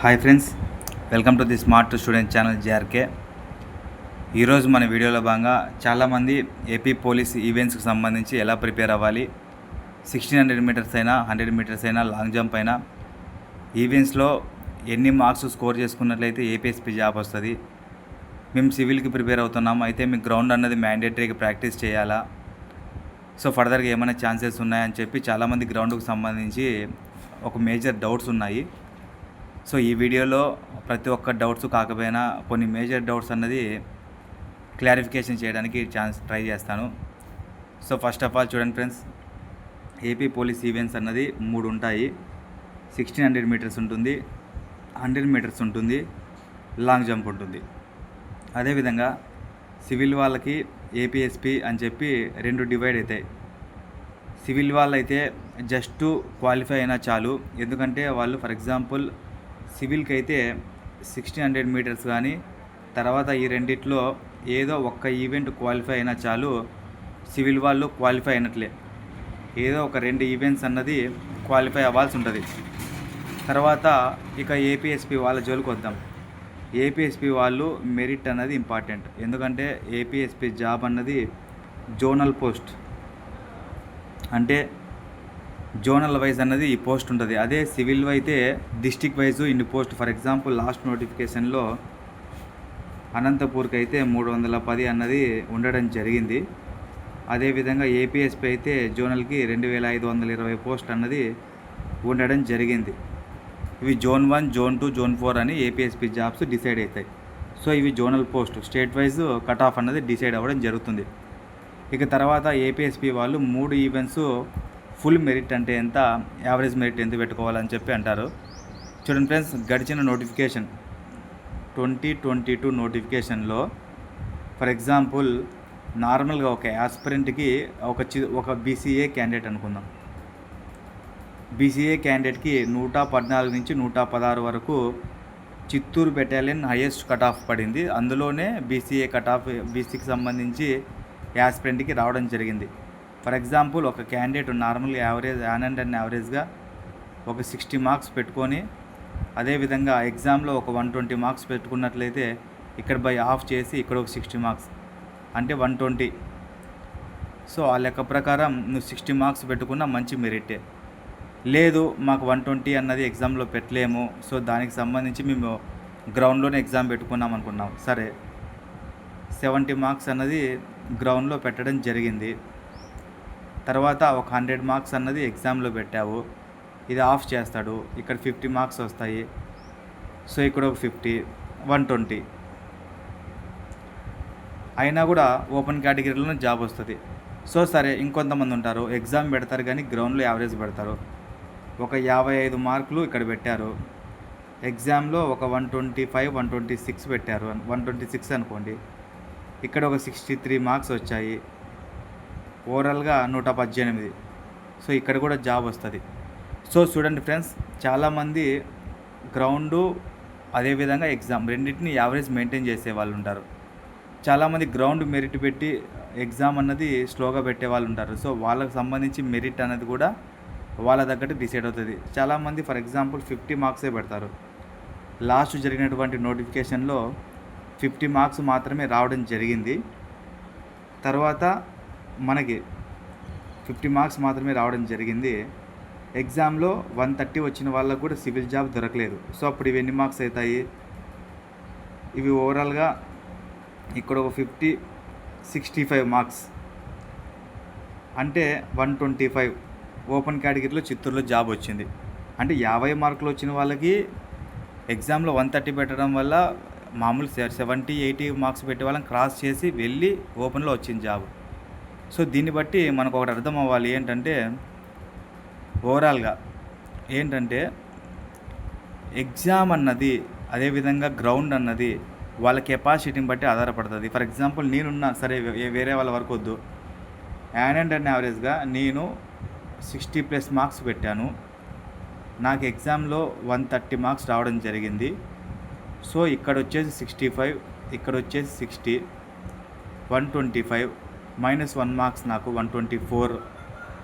Hi friends welcome to the smart student channel JRK ఈరోజు మన వీడియోలో భాగంగా చాలామంది ఏపీ పోలీస్ ఈవెంట్స్కి సంబంధించి ఎలా ప్రిపేర్ అవ్వాలి సిక్స్టీన్ హండ్రెడ్ మీటర్స్ అయినా హండ్రెడ్ మీటర్స్ అయినా లాంగ్ జంప్ అయినా ఈవెంట్స్లో ఎన్ని మార్క్స్ స్కోర్ చేసుకున్నట్లయితే ఏపీఎస్పీ జాబ్ వస్తుంది మేము సివిల్కి ప్రిపేర్ అవుతున్నాం అయితే మీకు గ్రౌండ్ అన్నది మ్యాండేటరీగా ప్రాక్టీస్ చేయాలా సో ఫర్దర్గా ఏమైనా ఛాన్సెస్ ఉన్నాయని చెప్పి చాలామంది గ్రౌండ్కి సంబంధించి ఒక మేజర్ డౌట్స్ ఉన్నాయి. సో ఈ వీడియోలో ప్రతి ఒక్క డౌట్స్ కాకపోయినా కొన్ని మేజర్ డౌట్స్ అన్నది క్లారిఫికేషన్ చేయడానికి ఛాన్స్ ట్రై చేస్తాను. సో ఫస్ట్ ఆఫ్ ఆల్ చూడండి ఫ్రెండ్స్ ఏపీ పోలీస్ ఈవెంట్స్ అన్నది మూడు ఉంటాయి. సిక్స్టీన్ హండ్రెడ్ మీటర్స్ ఉంటుంది హండ్రెడ్ మీటర్స్ ఉంటుంది లాంగ్ జంప్ ఉంటుంది. అదేవిధంగా సివిల్ వాళ్ళకి ఏపీఎస్పి అని చెప్పి రెండు డివైడ్ అవుతాయి. సివిల్ వాళ్ళైతే జస్ట్ క్వాలిఫై అయినా చాలు. ఎందుకంటే వాళ్ళు ఫర్ ఎగ్జాంపుల్ సివిల్కి అయితే సిక్స్టీన్ హండ్రెడ్ మీటర్స్ కానీ తర్వాత ఈ రెండిట్లో ఏదో ఒక్క ఈవెంట్ క్వాలిఫై అయినా చాలు సివిల్ వాళ్ళు క్వాలిఫై అయినట్లే. ఏదో ఒక రెండు ఈవెంట్స్ అన్నది క్వాలిఫై అవ్వాల్సి ఉంటుంది. తర్వాత ఇక ఏపీఎస్పి వాళ్ళ జోలికి వద్దాం. ఏపీఎస్పి వాళ్ళు మెరిట్ అన్నది ఇంపార్టెంట్. ఎందుకంటే ఏపీఎస్పి జాబ్ అన్నది జోనల్ పోస్ట్. అంటే జోనల్ వైజ్ అన్నది ఈ పోస్ట్ ఉంటుంది. అదే సివిల్ అయితే డిస్టిక్ వైజ్ ఇన్ని పోస్ట్. ఫర్ ఎగ్జాంపుల్ లాస్ట్ నోటిఫికేషన్లో అనంతపూర్కి అయితే మూడు వందల పది అన్నది ఉండడం జరిగింది. అదేవిధంగా ఏపీఎస్పి అయితే జోనల్కి రెండు వేల ఐదు వందల ఇరవై పోస్ట్ అన్నది ఉండడం జరిగింది. ఇవి zone one zone two zone four అని ఏపీఎస్పి జాబ్స్ డిసైడ్ అవుతాయి. సో ఇవి zonal post. State wise cut off అన్నది డిసైడ్ అవ్వడం జరుగుతుంది. ఇక తర్వాత ఏపీఎస్పి వాళ్ళు మూడు ఈవెంట్స్ ఫుల్ మెరిట్ అంటే ఎంత? యావరేజ్ మెరిట్ ఎంత పెట్టుకోవాలని చెప్పి అంటారు. చూడండి ఫ్రెండ్స్ గడిచిన నోటిఫికేషన్ ట్వంటీ ట్వంటీ టూ నోటిఫికేషన్లో ఫర్ ఎగ్జాంపుల్ నార్మల్గా ఒక యాస్పిరెంట్కి ఒక చి ఒక బీసీఏ క్యాండిడేట్ అనుకుందాం. బీసీఏ క్యాండిడేట్కి నూట పద్నాలుగు నుంచి నూట పదహారు వరకు Chittoor battalion highest cut off పడింది. అందులోనే బీసీఏ కట్ ఆఫ్ బీసీకి సంబంధించి యాస్పిరెంట్కి రావడం జరిగింది. ఫర్ ఎగ్జాంపుల్ ఒక క్యాండిడేట్ నార్మల్గా యావరేజ్ యాన్ అండ్ అండ్ యావరేజ్గా ఒక సిక్స్టీ మార్క్స్ పెట్టుకొని అదేవిధంగా ఎగ్జామ్లో ఒక వన్ ట్వంటీ మార్క్స్ పెట్టుకున్నట్లయితే ఇక్కడ బై ఆఫ్ చేసి ఇక్కడ ఒక సిక్స్టీ మార్క్స్. అంటే వన్ ట్వంటీ. సో ఆ లెక్క ప్రకారం నువ్వు సిక్స్టీ మార్క్స్ పెట్టుకున్న మంచి మెరిటే. లేదు మాకు వన్ ట్వంటీ అన్నది ఎగ్జామ్లో పెట్టలేము. సో దానికి సంబంధించి మేము గ్రౌండ్లోనే ఎగ్జామ్ పెట్టుకున్నాం అనుకున్నాం. సరే. సెవెంటీ మార్క్స్ అన్నది గ్రౌండ్లో పెట్టడం జరిగింది. తర్వాత ఒక హండ్రెడ్ మార్క్స్ అన్నది ఎగ్జామ్లో పెట్టావు. ఇది ఆఫ్ చేస్తాడు. ఇక్కడ ఫిఫ్టీ మార్క్స్ వస్తాయి. సో ఇక్కడ ఒక ఫిఫ్టీ వన్ ట్వంటీ. అయినా కూడా ఓపెన్ కేటగిరీలో జాబ్ వస్తుంది. సో సరే ఇంకొంతమంది ఉంటారు. ఎగ్జామ్ పెడతారు కానీ గ్రౌండ్లో యావరేజ్ పెడతారు. ఒక యాభై ఐదు మార్కులు ఇక్కడ పెట్టారు. ఎగ్జామ్లో ఒక one twenty five one twenty six పెట్టారు. వన్ ట్వంటీ సిక్స్ అనుకోండి. ఇక్కడ ఒక సిక్స్టీ త్రీ మార్క్స్ వచ్చాయి. ఓవరాల్గా నూట పద్దెనిమిది. సో ఇక్కడ కూడా జాబ్ వస్తుంది. సో చూడండి ఫ్రెండ్స్ చాలామంది గ్రౌండు అదేవిధంగా ఎగ్జామ్ రెండింటిని యావరేజ్ మెయింటైన్ చేసే వాళ్ళు ఉంటారు. చాలామంది గ్రౌండ్ మెరిట్ పెట్టి ఎగ్జామ్ అన్నది స్లోగా పెట్టే వాళ్ళు ఉంటారు. సో వాళ్ళకి సంబంధించి మెరిట్ అనేది కూడా వాళ్ళ తగ్గట్టు డిసైడ్ అవుతుంది. చాలామంది ఫర్ ఎగ్జాంపుల్ ఫిఫ్టీ మార్క్సే పెడతారు. లాస్ట్ జరిగినటువంటి నోటిఫికేషన్లో ఫిఫ్టీ మార్క్స్ మాత్రమే రావడం జరిగింది. తర్వాత మనకి ఫిఫ్టీ మార్క్స్ మాత్రమే రావడం జరిగింది. ఎగ్జామ్లో వన్ థర్టీ వచ్చిన వాళ్ళకు కూడా సివిల్ జాబ్ దొరకలేదు. సో అప్పుడు ఇవి ఎన్ని మార్క్స్ అవుతాయి? ఇవి ఓవరాల్గా ఇక్కడ ఒక ఫిఫ్టీ సిక్స్టీ ఫైవ్ మార్క్స్. అంటే వన్ ట్వంటీ ఫైవ్ ఓపెన్ కేటగిరీలో చిత్తూరులో జాబ్ వచ్చింది. అంటే యాభై మార్కులు వచ్చిన వాళ్ళకి ఎగ్జామ్లో వన్ థర్టీ పెట్టడం వల్ల మామూలు సెవెంటీ ఎయిటీ మార్క్స్ పెట్టే వాళ్ళని క్రాస్ చేసి వెళ్ళి ఓపెన్లో వచ్చింది జాబ్. సో దీన్ని బట్టి మనకు ఒకటి అర్థం అవ్వాలి ఏంటంటే ఓవరాల్గా ఏంటంటే ఎగ్జామ్ అన్నది అదేవిధంగా గ్రౌండ్ అన్నది వాళ్ళ కెపాసిటీని బట్టి ఆధారపడుతుంది. ఫర్ ఎగ్జాంపుల్ నేనున్నా సరే వేరే వాళ్ళ వరకు వద్దు. యాన్ అండ్ అండ్ యావరేజ్గా నేను సిక్స్టీ ప్లస్ మార్క్స్ పెట్టాను. నాకు ఎగ్జామ్లో వన్ థర్టీ మార్క్స్ రావడం జరిగింది. సో ఇక్కడ వచ్చేసి సిక్స్టీ ఫైవ్ ఇక్కడ వచ్చేసి sixty one twenty five minus one marks నాకు వన్ ట్వంటీ ఫోర్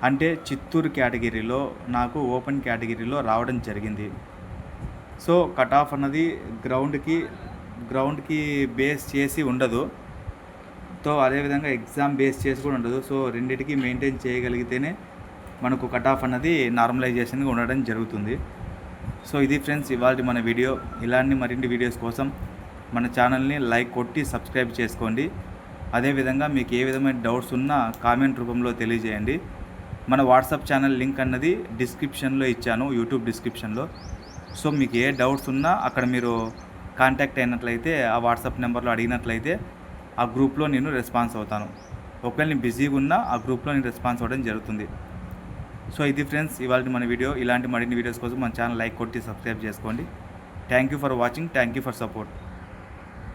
అంటే చిత్తూరు కేటగిరీలో నాకు ఓపెన్ కేటగిరీలో రావడం జరిగింది. సో కట్ ఆఫ్ అన్నది గ్రౌండ్కి గ్రౌండ్కి బేస్ చేసి ఉండదు. సో అదేవిధంగా ఎగ్జామ్ బేస్ చేసి కూడా ఉండదు. సో రెండింటికి మెయింటైన్ చేయగలిగితేనే మనకు కట్ ఆఫ్ అన్నది నార్మలైజేషన్గా ఉండడం జరుగుతుంది. సో ఇది ఫ్రెండ్స్ ఇవాళ మన వీడియో. ఇలాంటి మరిన్ని వీడియోస్ కోసం మన ఛానల్ని లైక్ కొట్టి సబ్స్క్రైబ్ చేసుకోండి. అదేవిధంగా మీకు ఏ విధమైన డౌట్స్ ఉన్నా కామెంట్ రూపంలో తెలియజేయండి. మన వాట్సాప్ ఛానల్ లింక్ అన్నది డిస్క్రిప్షన్లో ఇచ్చాను యూట్యూబ్ డిస్క్రిప్షన్లో. సో మీకు ఏ డౌట్స్ ఉన్నా అక్కడ మీరు కాంటాక్ట్ అయినట్లయితే ఆ వాట్సాప్ నెంబర్లో అడిగినట్లయితే ఆ గ్రూప్లో నేను రెస్పాన్స్ అవుతాను. ఒకవేళ నేను బిజీగా ఉన్నా ఆ గ్రూప్లో నేను రెస్పాన్స్ అవ్వడం జరుగుతుంది. సో ఇది ఫ్రెండ్స్ ఇవాళ మన వీడియో. ఇలాంటి మరిన్ని వీడియోస్ కోసం మన ఛానల్ లైక్ కొట్టి సబ్స్క్రైబ్ చేసుకోండి. Thank you for watching. Thank you for support.